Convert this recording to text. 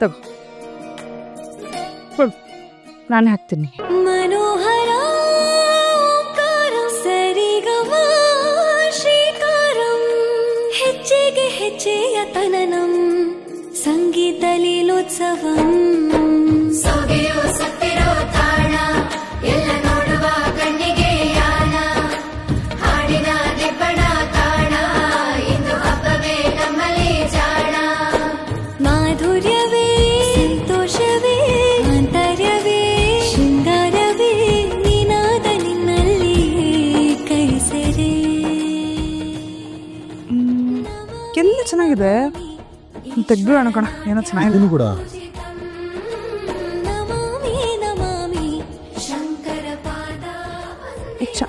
ತಗೋ ಕೊಡು ನಾನು ಹಾಕ್ತೀನಿ ಮನೋಹರ ಹೆಚ್ಚೆಗೆ ಹೆಚ್ಚೆಯ ತನನಂ ಸಂಗೀತ ಲೀಲೋತ್ಸವಂ ಎಲ್ಲ ಚೆನ್ನಾಗಿದೆ. ತೆಗ್ದು ಕಣ ಏನೋ ಚೆನ್ನಾಗಿದೆ. ಕೂಡ. ಚ